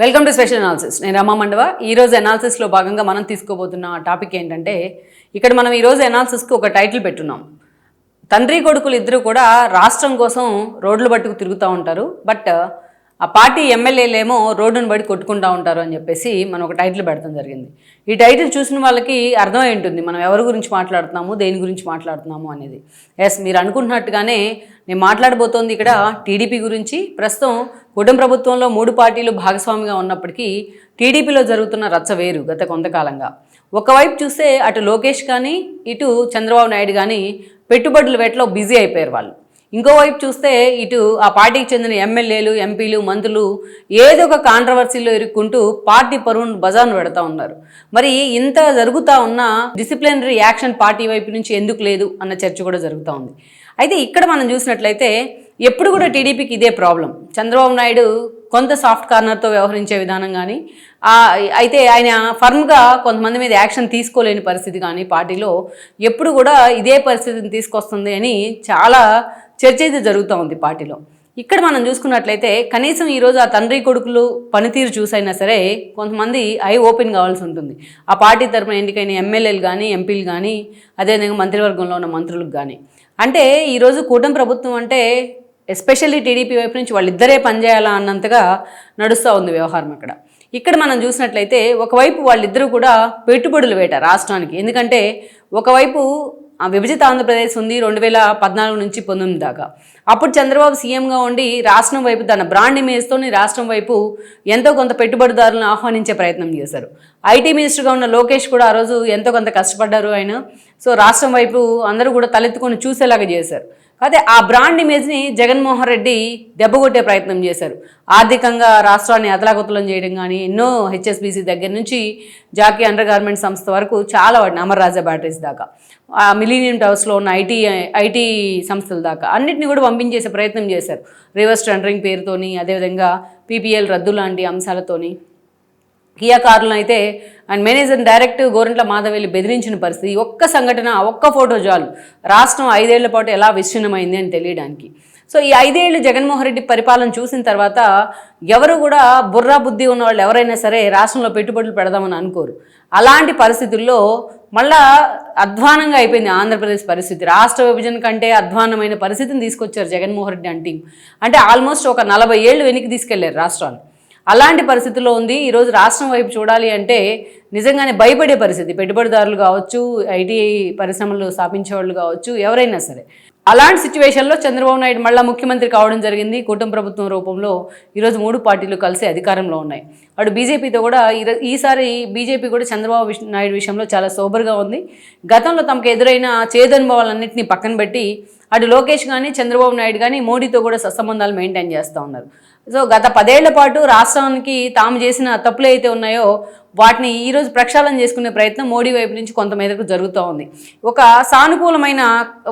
Welcome to special analysis నేను రమా మండవ. ఈరోజు అనాలిసిస్లో భాగంగా మనం తీసుకోబోతున్న టాపిక్ ఏంటంటే ఇక్కడ మనం ఈరోజు అనాలిసిస్కి ఒక టైటిల్ పెట్టున్నాం. తండ్రి కొడుకులు ఇద్దరు కూడా రాష్ట్రం కోసం రోడ్లు పట్టుకు తిరుగుతూ ఉంటారు. బట్ ఆ పార్టీ ఎమ్మెల్యేలేమో రోడ్డును బడి కొట్టుకుంటూ ఉంటారు అని చెప్పేసి మనం ఒక టైటిల్ పెడతాం జరిగింది. ఈ టైటిల్ చూసిన వాళ్ళకి అర్థమై ఉంటుంది మనం ఎవరి గురించి మాట్లాడుతున్నాము దేని గురించి మాట్లాడుతున్నాము అనేది. ఎస్ మీరు అనుకుంటున్నట్టుగానే నేను మాట్లాడబోతోంది ఇక్కడ టీడీపీ గురించి. ప్రస్తుతం కుటుంబ ప్రభుత్వంలో మూడు పార్టీలు భాగస్వామిగా ఉన్నప్పటికీ టీడీపీలో జరుగుతున్న రచ్చ వేరు గత కొంతకాలంగా. ఒకవైపు చూస్తే అటు లోకేష్ కానీ ఇటు చంద్రబాబు నాయుడు కానీ పెట్టుబడుల వేటలో బిజీ అయిపోయారు వాళ్ళు. ఇంకోవైపు చూస్తే ఇటు ఆ పార్టీకి చెందిన ఎమ్మెల్యేలు ఎంపీలు మంత్రులు ఏదో ఒక కాంట్రవర్సీలో ఇరుక్కుంటూ పార్టీ పరువును బజార్ను పెడతా ఉన్నారు. మరి ఇంత జరుగుతూ ఉన్న డిసిప్లినరీ యాక్షన్ పార్టీ వైపు నుంచి ఎందుకు లేదు అన్న చర్చ కూడా జరుగుతూ ఉంది. అయితే ఇక్కడ మనం చూసినట్లయితే ఎప్పుడు కూడా టీడీపీకి ఇదే ప్రాబ్లం చంద్రబాబు నాయుడు కొంత సాఫ్ట్ కార్నర్తో వ్యవహరించే విధానం కానీ అయితే ఆయన ఫర్మ్గా కొంతమంది మీద యాక్షన్ తీసుకోలేని పరిస్థితి కానీ పార్టీలో ఎప్పుడు కూడా ఇదే పరిస్థితిని తీసుకొస్తుంది అని చాలా చర్చ అయితే జరుగుతూ ఉంది పార్టీలో. ఇక్కడ మనం చూసుకున్నట్లయితే కనీసం ఈరోజు ఆ తండ్రి కొడుకులు పనితీరు చూసైనా సరే కొంతమంది ఐ ఓపెన్ కావాల్సి ఉంటుంది. ఆ పార్టీ తరపున ఎన్నికైన ఎమ్మెల్యేలు కానీ ఎంపీలు కానీ అదేవిధంగా మంత్రివర్గంలో ఉన్న మంత్రులకు కానీ. అంటే ఈరోజు కూటమి ప్రభుత్వం అంటే ఎస్పెషల్లీ టీడీపీ వైపు నుంచి వాళ్ళిద్దరే పనిచేయాలా అన్నంతగా నడుస్తూ ఉంది వ్యవహారం అక్కడ. ఇక్కడ మనం చూసినట్లయితే ఒకవైపు వాళ్ళిద్దరూ కూడా పెట్టుబడులు వేట రాష్ట్రానికి. ఎందుకంటే ఒకవైపు ఆ విభజిత ఆంధ్రప్రదేశ్ ఉంది రెండు వేల పద్నాలుగు నుంచి పంతొమ్మిది దాకా. అప్పుడు చంద్రబాబు సీఎంగా ఉండి రాష్ట్రం వైపు తన బ్రాండ్ ఇమేజ్తో రాష్ట్రం వైపు ఎంతో కొంత పెట్టుబడిదారులను ఆహ్వానించే ప్రయత్నం చేశారు. ఐటీ మినిస్టర్గా ఉన్న లోకేష్ కూడా ఆ రోజు ఎంతో కొంత కష్టపడ్డారు ఆయన. సో రాష్ట్రం వైపు అందరూ కూడా తలెత్తుకొని చూసేలాగా చేశారు. అదే ఆ బ్రాండ్ ఇమేజ్ని జగన్మోహన్ రెడ్డి దెబ్బగొట్టే ప్రయత్నం చేశారు. ఆర్థికంగా రాష్ట్రాన్ని అతలాకుతలం చేయడం కానీ ఎన్నో హెచ్ఎస్బీసీ దగ్గర నుంచి జాకీ అండర్ గార్మెంట్ సంస్థ వరకు చాలా వాడిని అమర్ రాజా బ్యాటరీస్ దాకా ఆ మిలీనియం టవర్స్లో ఉన్న ఐటీ ఐటీ సంస్థల దాకా అన్నింటినీ కూడా పంపించేసే ప్రయత్నం చేశారు. రివర్స్ టెండరింగ్ పేరుతోని అదేవిధంగా పీపీఎల్ రద్దు లాంటి అంశాలతోని. కియా కార్లను అయితే అండ్ మేనేజర్ డైరెక్ట్ గోరంట్ల మాధవల్లి బెదిరించిన పరిస్థితి. ఒక్క సంఘటన ఒక్క ఫోటో చాలు. రాష్ట్రం ఐదేళ్ళ పాటు ఎలా విచ్ఛిన్నమైంది అని తెలియడానికి. సో ఈ ఐదేళ్ళు జగన్మోహన్ రెడ్డి పరిపాలన చూసిన తర్వాత ఎవరు కూడా బుర్రా బుద్ధి ఉన్న వాళ్ళు ఎవరైనా సరే రాష్ట్రంలో పెట్టుబడులు పెడదామని అనుకోరు. అలాంటి పరిస్థితుల్లో మళ్ళా అధ్వానంగా అయిపోయింది ఆంధ్రప్రదేశ్ పరిస్థితి. రాష్ట్ర విభజన కంటే అధ్వానమైన పరిస్థితిని తీసుకొచ్చారు జగన్మోహన్ రెడ్డి అంటే అంటే ఆల్మోస్ట్ ఒక నలభై ఏళ్ళు వెనక్కి తీసుకెళ్ళారు రాష్ట్రాలు. అలాంటి పరిస్థితుల్లో ఉంది. ఈరోజు రాష్ట్రం వైపు చూడాలి అంటే నిజంగానే భయపడే పరిస్థితి. పెట్టుబడిదారులు కావచ్చు ఐటీ పరిశ్రమలు స్థాపించే వాళ్ళు కావచ్చు ఎవరైనా సరే. అలాంటి సిచ్యువేషన్లో చంద్రబాబు నాయుడు మళ్ళీ ముఖ్యమంత్రి కావడం జరిగింది. కూటమి ప్రభుత్వం రూపంలో ఈరోజు మూడు పార్టీలు కలిసి అధికారంలో ఉన్నాయి. అటు బీజేపీతో కూడా ఈసారి బీజేపీ కూడా చంద్రబాబు నాయుడు విషయంలో చాలా సోబర్గా ఉంది. గతంలో తమకు ఎదురైన చేదనుభవాలన్నింటినీ పక్కన పెట్టి అటు లోకేష్ కానీ చంద్రబాబు నాయుడు కానీ మోడీతో కూడా సత్సంబంధాలు మెయింటైన్ చేస్తూ ఉన్నారు. సో గత పదేళ్ళ పాటు రాష్ట్రానికి తాము చేసిన తప్పులు అయితే ఉన్నాయో వాటిని ఈరోజు ప్రక్షాళన చేసుకునే ప్రయత్నం మోడీ వైపు నుంచి కొంతమేరకు జరుగుతూ ఉంది. ఒక సానుకూలమైన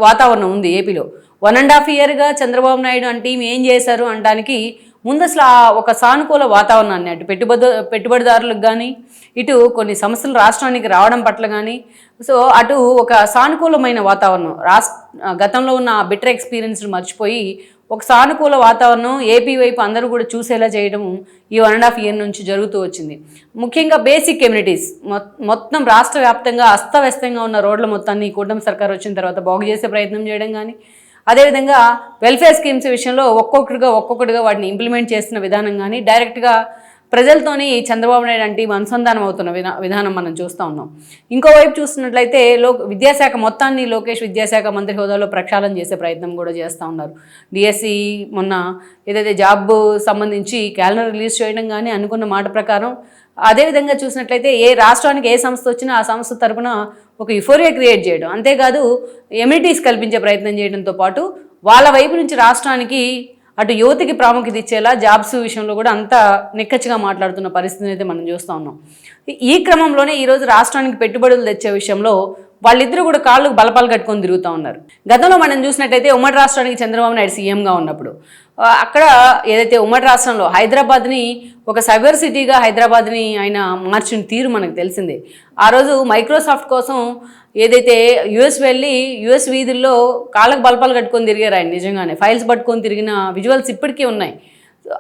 వాతావరణం ఉంది ఏపీలో. వన్ అండ్ హాఫ్ ఇయర్గా చంద్రబాబు నాయుడు అంటే ఏం చేశారు అనడానికి ముందు అసలు ఆ ఒక సానుకూల వాతావరణాన్ని అటు పెట్టుబడి పెట్టుబడిదారులకు కానీ ఇటు కొన్ని సమస్యలు రాష్ట్రానికి రావడం పట్ల కానీ సో అటు ఒక సానుకూలమైన వాతావరణం. రాష్ట్ర గతంలో ఉన్న బిటర్ ఎక్స్పీరియన్స్ మర్చిపోయి ఒక సానుకూల వాతావరణం ఏపీ వైపు అందరూ కూడా చూసేలా చేయడం ఈ వన్ అండ్ హాఫ్ ఇయర్ నుంచి జరుగుతూ వచ్చింది. ముఖ్యంగా బేసిక్ కమ్యూనిటీస్ మొత్తం రాష్ట్ర వ్యాప్తంగా అస్తవ్యస్తంగా ఉన్న రోడ్ల మొత్తాన్ని కూటమి సర్కార్ వచ్చిన తర్వాత బాగు చేసే ప్రయత్నం చేయడం కానీ అదేవిధంగా వెల్ఫేర్ స్కీమ్స్ విషయంలో ఒక్కొక్కటిగా ఒక్కొక్కటిగా వాటిని ఇంప్లిమెంట్ చేస్తున్న విధానం కానీ డైరెక్ట్గా ప్రజలతోని చంద్రబాబు నాయుడు అంటే అనుసంధానం అవుతున్న విధా విధానం మనం చూస్తూ ఉన్నాం. ఇంకోవైపు చూస్తున్నట్లయితే లో విద్యాశాఖ మొత్తాన్ని లోకేష్ విద్యాశాఖ మంత్రి హోదాలో ప్రక్షాళన చేసే ప్రయత్నం కూడా చేస్తూ ఉన్నారు. డిఎస్సి మొన్న ఏదైతే జాబ్ సంబంధించి క్యాలెండర్ రిలీజ్ చేయడం కానీ అనుకున్న మాట ప్రకారం అదేవిధంగా చూసినట్లయితే ఏ రాష్ట్రానికి ఏ సంస్థ వచ్చినా ఆ సంస్థ తరపున ఒక యుఫోరియా క్రియేట్ చేయడం. అంతేకాదు ఎమ్యూనిటీస్ కల్పించే ప్రయత్నం చేయడంతో పాటు వాళ్ళ వైపు నుంచి రాష్ట్రానికి అటు యువతికి ప్రాముఖ్యత ఇచ్చేలా జాబ్స్ విషయంలో కూడా అంత నిక్కచ్చిగా మాట్లాడుతున్న పరిస్థితిని అయితే మనం చూస్తూ ఉన్నాం. ఈ క్రమంలోనే ఈరోజు రాష్ట్రానికి పెట్టుబడులు తెచ్చే విషయంలో వాళ్ళిద్దరూ కూడా కాళ్ళు బలపాలు కట్టుకొని తిరుగుతూ ఉన్నారు. గతంలో మనం చూసినట్టయితే ఉమ్మడి రాష్ట్రానికి చంద్రబాబు నాయుడు సీఎంగా ఉన్నప్పుడు అక్కడ ఏదైతే ఉమ్మడి రాష్ట్రంలో హైదరాబాద్ని ఒక సైబర్ సిటీగా హైదరాబాద్ని ఆయన మార్చిన తీరు మనకు తెలిసిందే. ఆ రోజు మైక్రోసాఫ్ట్ కోసం ఏదైతే యుఎస్ వెళ్ళి యుఎస్ వీధుల్లో కాళ్ళకు బలపాలు కట్టుకొని తిరిగారు ఆయన నిజంగానే. ఫైల్స్ పట్టుకొని తిరిగిన విజువల్స్ ఇప్పటికీ ఉన్నాయి.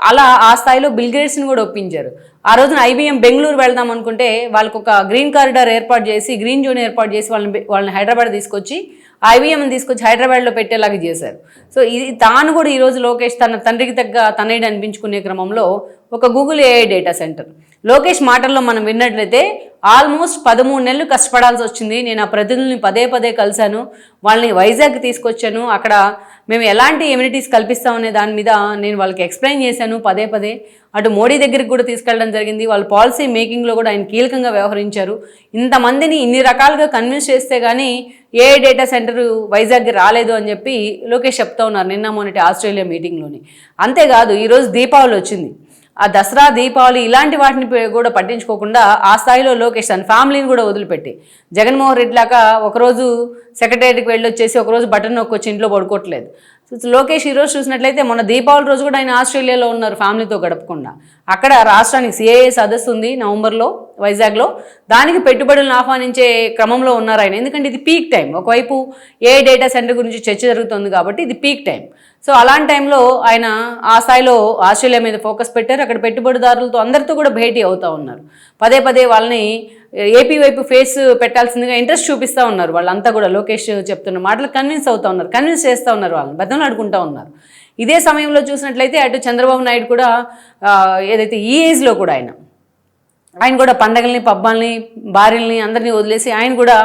అలా ఆ స్థాయిలో బిల్ గేట్స్ని కూడా ఒప్పించారు. ఆ రోజున ఐబీఎం బెంగళూరు వెళ్దాం అనుకుంటే వాళ్ళకి ఒక గ్రీన్ కారిడార్ ఏర్పాటు చేసి గ్రీన్ జోన్ ఏర్పాటు చేసి వాళ్ళని వాళ్ళని హైదరాబాద్ తీసుకొచ్చి ఐబీఎంని తీసుకొచ్చి హైదరాబాద్లో పెట్టేలాగా చేశారు. సో ఇది తాను కూడా ఈరోజు లోకేష్ తన తండ్రికి తగ్గ తనయుడు అనిపించుకునే క్రమంలో ఒక Google AI data centre. Lokesh మాటల్లో మనం విన్నట్లయితే ఆల్మోస్ట్ పదమూడు నెలలు కష్టపడాల్సి వచ్చింది. నేను ఆ ప్రతినిధుల్ని పదే పదే కలిశాను. వాళ్ళని వైజాగ్ తీసుకొచ్చాను. అక్కడ మేము ఎలాంటి ఎమ్యూనిటీస్ కల్పిస్తామనే దాని మీద నేను వాళ్ళకి ఎక్స్ప్లెయిన్ చేశాను పదే పదే. అటు మోడీ దగ్గరికి కూడా తీసుకెళ్ళడం జరిగింది. వాళ్ళ పాలసీ మేకింగ్లో కూడా ఆయన కీలకంగా వ్యవహరించారు. ఇంతమందిని ఇన్ని రకాలుగా కన్విన్స్ చేస్తే కానీ ఏ డేటా సెంటర్ వైజాగ్ రాలేదు అని చెప్పి లోకేష్ చెప్తా ఉన్నారు నిన్న మొన్నటి ఆస్ట్రేలియా మీటింగ్లోని. అంతేకాదు ఈరోజు దీపావళి వచ్చింది. ఆ దసరా దీపావళి ఇలాంటి వాటిని కూడా పట్టించుకోకుండా ఆ స్థాయిలో లోకేష్ తన ఫ్యామిలీని కూడా వదిలిపెట్టి జగన్మోహన్ రెడ్డి లాగా ఒకరోజు సెక్రటరీకి వెళ్ళి వచ్చేసి ఒకరోజు బటన్ నొక్కొచ్చి ఇంట్లో పడుకోవట్లేదు. లోకేష్ ఈరోజు చూసినట్లయితే మొన్న దీపావళి రోజు కూడా ఆయన ఆస్ట్రేలియాలో ఉన్నారు ఫ్యామిలీతో గడపకుండా. అక్కడ రాష్ట్రానికి సిఏఏ సదస్సు ఉంది నవంబర్లో వైజాగ్లో. దానికి పెట్టుబడులను ఆహ్వానించే క్రమంలో ఉన్నారు ఆయన. ఎందుకంటే ఇది పీక్ టైం ఒకవైపు ఏ డేటా సెంటర్ గురించి చర్చ జరుగుతుంది కాబట్టి ఇది పీక్ టైం సో అలాంటి టైంలో ఆయన ఆ స్థాయిలో ఆస్ట్రేలియా మీద ఫోకస్ పెట్టారు. అక్కడ పెట్టుబడిదారులతో అందరితో కూడా భేటీ అవుతూ ఉన్నారు. పదే పదే వాళ్ళని ఏపీ వైపు ఫేస్ పెట్టాల్సిందిగా ఇంట్రెస్ట్ చూపిస్తూ ఉన్నారు. వాళ్ళంతా కూడా లోకేష్ చెప్తున్న మాటలు కన్విన్స్ అవుతూ ఉన్నారు. కన్విన్స్ చేస్తూ ఉన్నారు వాళ్ళని. బద్దలు అడుగుంటూ ఉన్నారు. ఇదే సమయంలో చూసినట్లయితే అటు చంద్రబాబు నాయుడు కూడా ఏదైతే ఈ ఏజ్లో కూడా ఆయన ఆయన కూడా పండగల్ని పబ్బాల్ని భార్యల్ని అందరినీ వదిలేసి ఆయన కూడా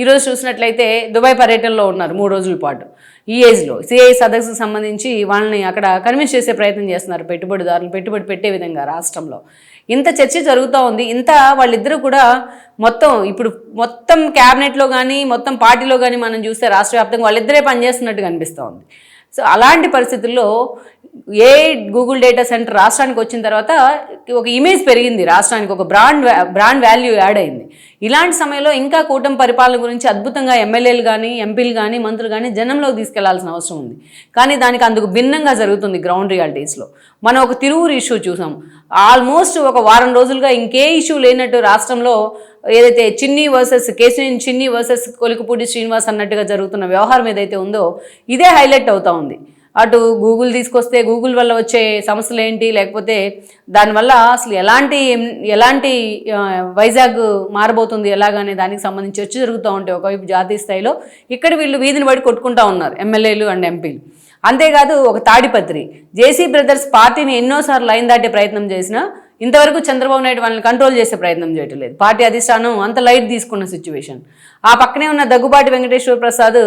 ఈరోజు చూసినట్లయితే దుబాయ్ పర్యటనలో ఉన్నారు మూడు రోజుల పాటు. ఈ ఏజ్లో సిఐ సదస్సుకు సంబంధించి వాళ్ళని అక్కడ కన్విన్స్ చేసే ప్రయత్నం చేస్తున్నారు పెట్టుబడిదారులు పెట్టుబడి పెట్టే విధంగా రాష్ట్రంలో. ఇంత చర్చ జరుగుతూ ఉంది. ఇంత వాళ్ళిద్దరూ కూడా మొత్తం ఇప్పుడు మొత్తం క్యాబినెట్లో కానీ మొత్తం పార్టీలో కానీ మనం చూస్తే రాష్ట్ర వ్యాప్తంగా వాళ్ళిద్దరే పనిచేస్తున్నట్టు కనిపిస్తూ ఉంది. సో అలాంటి పరిస్థితుల్లో ఏ గూగుల్ డేటా సెంటర్ రాష్ట్రానికి వచ్చిన తర్వాత ఒక ఇమేజ్ పెరిగింది రాష్ట్రానికి ఒక బ్రాండ్ బ్రాండ్ వాల్యూ యాడ్ అయింది. ఇలాంటి సమయంలో ఇంకా కూటమి పరిపాలన గురించి అద్భుతంగా ఎమ్మెల్యేలు కానీ ఎంపీలు కానీ మంత్రులు కానీ జనంలోకి తీసుకెళ్ళాల్సిన అవసరం ఉంది. కానీ దానికి అందుకు భిన్నంగా జరుగుతుంది గ్రౌండ్ రియాలిటీస్లో మనం ఒక తిరువురు ఇష్యూ చూసాం. ఆల్మోస్ట్ ఒక వారం రోజులుగా ఇంకే ఇష్యూ లేనట్టు రాష్ట్రంలో ఏదైతే చిన్ని వర్సెస్ కేశినేని చిన్ని వర్సెస్ కొలికపూడి శ్రీనివాస్ అన్నట్టుగా జరుగుతున్న వ్యవహారం ఏదైతే ఉందో ఇదే హైలైట్ అవుతా ఉంది. అటు గూగుల్ తీసుకొస్తే గూగుల్ వల్ల వచ్చే సమస్యలు ఏంటి? లేకపోతే దానివల్ల అసలు ఎలాంటి ఎలాంటి వైజాగ్ మారబోతుంది ఎలాగనే దానికి సంబంధించి వచ్చి జరుగుతూ ఉంటాయి ఒకవైపు జాతీయ స్థాయిలో ఇక్కడ వీళ్ళు వీధిని పడి కొట్టుకుంటా ఉన్నారు ఎమ్మెల్యేలు అండ్ ఎంపీలు. అంతేకాదు ఒక తాడిపత్రి. జేసీ బ్రదర్స్ పార్టీని ఎన్నోసార్లు లైన్ దాటే ప్రయత్నం చేసినా ఇంతవరకు చంద్రబాబు నాయుడు వాళ్ళని కంట్రోల్ చేసే ప్రయత్నం చేయటం లేదు. పార్టీ అధిష్టానం అంత లైట్ తీసుకున్న సిచ్యువేషన్ ఆ పక్కనే ఉన్న దగ్గుబాటి వెంకటేశ్వర ప్రసాద్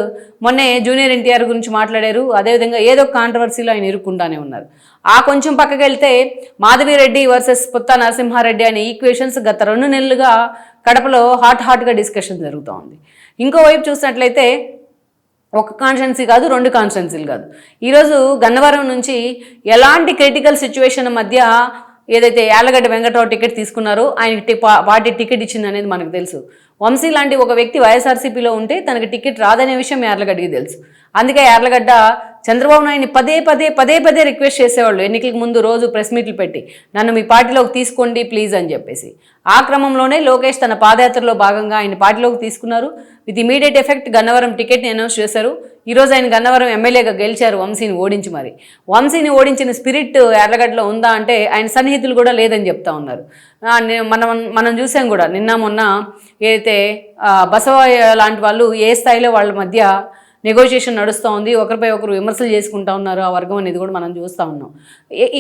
మొన్నే జూనియర్ ఎన్టీఆర్ గురించి మాట్లాడారు. అదేవిధంగా ఏదో ఒక కాంట్రవర్సీలో ఆయన ఇరుక్కుంటానే ఉన్నారు. ఆ కొంచెం పక్కకి వెళ్తే మాధవిరెడ్డి వర్సెస్ పుత్తా నరసింహారెడ్డి అనే ఈక్వేషన్స్ గత రెండు నెలలుగా కడపలో హాట్ హాట్గా డిస్కషన్ జరుగుతూ ఉంది. ఇంకోవైపు చూసినట్లయితే ఒక కాన్స్టెన్సీ కాదు రెండు కాన్స్టెన్సీలు కాదు. ఈరోజు గన్నవరం నుంచి ఎలాంటి క్రిటికల్ సిచ్యువేషన్ మధ్య ఏదైతే యాలగడ్డ వెంకటరావు టికెట్ తీసుకున్నారో ఆయనకి టి- పార్టీ టికెట్ ఇచ్చింది అనేది మనకు తెలుసు. వంశీ లాంటి ఒక వ్యక్తి వైఎస్ఆర్సీపీలో ఉంటే తనకి టికెట్ రాదనే విషయం యార్లగడ్డకి తెలుసు. అందుకే యార్లగడ్డ చంద్రబాబు నాయుడిని పదే పదే పదే పదే రిక్వెస్ట్ చేసేవాళ్ళు. ఎన్నికలకు ముందు రోజు ప్రెస్ మీట్లు పెట్టి నన్ను మీ పార్టీలోకి తీసుకోండి ప్లీజ్ అని చెప్పేసి. ఆ క్రమంలోనే లోకేష్ తన పాదయాత్రలో భాగంగా ఆయన పార్టీలోకి తీసుకున్నారు. విత్ ఇమీడియట్ ఎఫెక్ట్ గన్నవరం టికెట్ని అనౌన్స్ చేశారు. ఈరోజు ఆయన గన్నవరం ఎమ్మెల్యేగా గెలిచారు వంశీని ఓడించి మరి. వంశీని ఓడించిన స్పిరిట్ ఎర్రగడ్డలో ఉందా అంటే ఆయన సన్నిహితులు కూడా లేదని చెప్తా ఉన్నారు. మనం మనం చూసాం కూడా నిన్న మొన్న ఏదైతే ఆ, బసవయ్య లాంటి వాళ్ళు ఏ స్థాయిలో వాళ్ళ మధ్య నెగోషియేషన్ నడుస్తూ ఉంది ఒకరిపై ఒకరు విమర్శలు చేసుకుంటా ఉన్నారు ఆ వర్గం అనేది కూడా మనం చూస్తూ ఉన్నాం.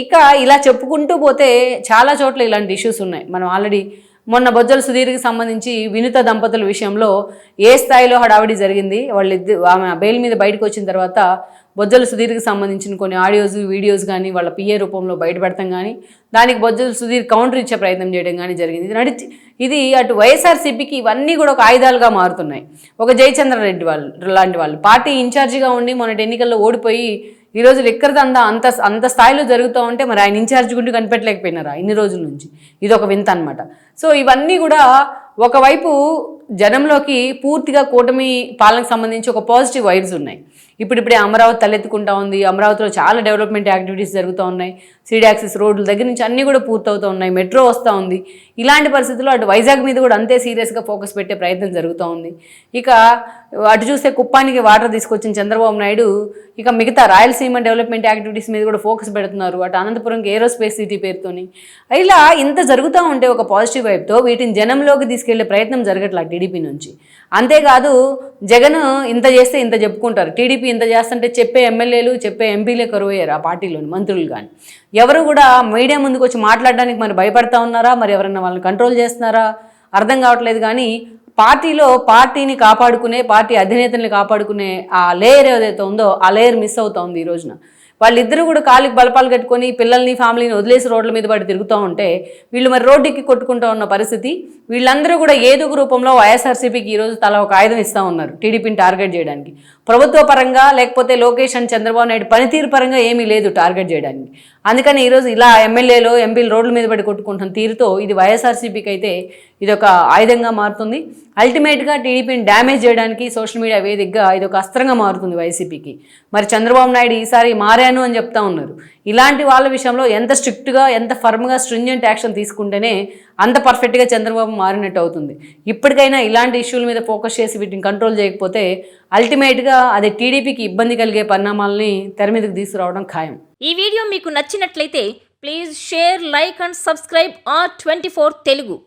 ఇక ఇలా చెప్పుకుంటూ పోతే చాలా చోట్ల ఇలాంటి ఇష్యూస్ ఉన్నాయి. మనం ఆల్రెడీ మొన్న బొజ్జల సుధీర్కి సంబంధించి వినుత దంపతుల విషయంలో ఏ స్థాయిలో హడావిడి జరిగింది? వాళ్ళిద్దరు ఆమె బెయిల్ మీద బయటకు వచ్చిన తర్వాత బొజ్జల సుధీర్కి సంబంధించిన కొన్ని ఆడియోస్ వీడియోస్ కానీ వాళ్ళ పిఏ రూపంలో బయటపెడతాం కానీ దానికి బొజ్జల సుధీర్ కౌంటర్ ఇచ్చే ప్రయత్నం చేయడం కానీ జరిగింది. ఇది నడిచి ఇది అటు వైఎస్ఆర్సీపీకి ఇవన్నీ కూడా ఒక ఆయుధాలుగా మారుతున్నాయి. ఒక జయచంద్రారెడ్డి వాళ్ళు లాంటి వాళ్ళు. పార్టీ ఇన్ఛార్జిగా ఉండి మొన్నటి ఎన్నికల్లో ఓడిపోయి ఈ రోజు లిక్కర్ దందా అంత అంత స్థాయిలో జరుగుతూ ఉంటే మరి ఆయన ఇన్ఛార్జ్ గుండి కనిపెట్టలేకపోయినారా ఇన్ని రోజుల నుంచి? ఇది ఒక వింత అనమాట సో ఇవన్నీ కూడా ఒకవైపు జనంలోకి పూర్తిగా కూటమి పాలనకు సంబంధించి ఒక పాజిటివ్ వైబ్స్ ఉన్నాయి. ఇప్పుడిప్పుడే అమరావతి తలెత్తుకుంటా ఉంది. అమరావతిలో చాలా డెవలప్మెంట్ యాక్టివిటీస్ జరుగుతూ ఉన్నాయి. సిడి యాక్సెస్ రోడ్ల దగ్గర నుంచి అన్నీ కూడా పూర్తవుతూ ఉన్నాయి. మెట్రో వస్తూ ఉంది. ఇలాంటి పరిస్థితుల్లో అటు వైజాగ్ మీద కూడా అంతే సీరియస్గా ఫోకస్ పెట్టే ప్రయత్నం జరుగుతూ ఉంది. ఇక అటు చూస్తే కుప్పానికి వాటర్ తీసుకొచ్చిన చంద్రబాబు నాయుడు ఇక మిగతా రాయలసీమ డెవలప్మెంట్ యాక్టివిటీస్ మీద కూడా ఫోకస్ పెడుతున్నారు. అటు అనంతపురంకి ఏరోస్పేస్ సిటీ పేరుతోని. ఇలా ఇంత జరుగుతూ ఉంటే ఒక పాజిటివ్ వైపుతో వీటిని జనంలోకి తీసుకెళ్ళే ప్రయత్నం జరగట్లా టీడీపీ నుంచి. అంతేకాదు జగన్ ఇంత చేస్తే ఇంత చెప్పుకుంటారు. టీడీపీ ఇంత చేస్తుంటే చెప్పే ఎమ్మెల్యేలు చెప్పే ఎంపీలే కరువయ్యారు ఆ పార్టీలోని మంత్రులు కానీ ఎవరు కూడా మీడియా ముందుకు వచ్చి మాట్లాడడానికి మరి భయపడతా ఉన్నారా? మరి ఎవరైనా వాళ్ళని కంట్రోల్ చేస్తున్నారా? అర్థం కావట్లేదు కానీ పార్టీలో పార్టీని కాపాడుకునే పార్టీ అధినేతల్ని కాపాడుకునే ఆ లేయర్ ఏదైతే ఉందో ఆ లేయర్ మిస్ అవుతా ఉంది ఈ రోజున. వాళ్ళిద్దరూ కూడా కాలికి బలపాలు కట్టుకొని పిల్లల్ని ఫ్యామిలీని వదిలేసి రోడ్ల మీద పడి తిరుగుతూ ఉంటే వీళ్ళు మరి రోడ్డుకి కొట్టుకుంటూ ఉన్న పరిస్థితి. వీళ్ళందరూ కూడా ఏదో ఒక రూపంలో వైఎస్ఆర్సీపీకి ఈరోజు తల ఒక ఆయుధం ఇస్తూ ఉన్నారు టీడీపీని టార్గెట్ చేయడానికి. ప్రభుత్వ పరంగా లేకపోతే లోకేష్ అండ్ చంద్రబాబు నాయుడు పనితీరు పరంగా ఏమీ లేదు టార్గెట్ చేయడానికి. అందుకని ఈరోజు ఇలా ఎమ్మెల్యేలు ఎంపీలు రోడ్ల మీద పడి కొట్టుకుంటున్న తీరుతో ఇది వైఎస్ఆర్సీపీకి అయితే ఇది ఒక ఆయుధంగా మారుతుంది. అల్టిమేట్గా టీడీపీని డ్యామేజ్ చేయడానికి సోషల్ మీడియా వేదికగా ఇది ఒక అస్త్రంగా మారుతుంది వైసీపీకి మరి చంద్రబాబు నాయుడు ఈసారి మారాను అని చెప్తా ఉన్నారు. ఇలాంటి వాళ్ళ విషయంలో ఎంత స్ట్రిక్ట్గా ఎంత ఫర్మ్గా స్ట్రింజెంట్ యాక్షన్ తీసుకుంటేనే అంత పర్ఫెక్ట్గా చంద్రబాబు మారినట్టు అవుతుంది. ఇప్పటికైనా ఇలాంటి ఇష్యూల మీద ఫోకస్ చేసి వీటిని కంట్రోల్ చేయకపోతే అల్టిమేట్గా అది టీడీపీకి ఇబ్బంది కలిగే పరిణామాలని తెర మీదకి తీసుకురావడం ఖాయం. ఈ వీడియో మీకు నచ్చినట్లయితే please share like and subscribe R twenty four Telugu.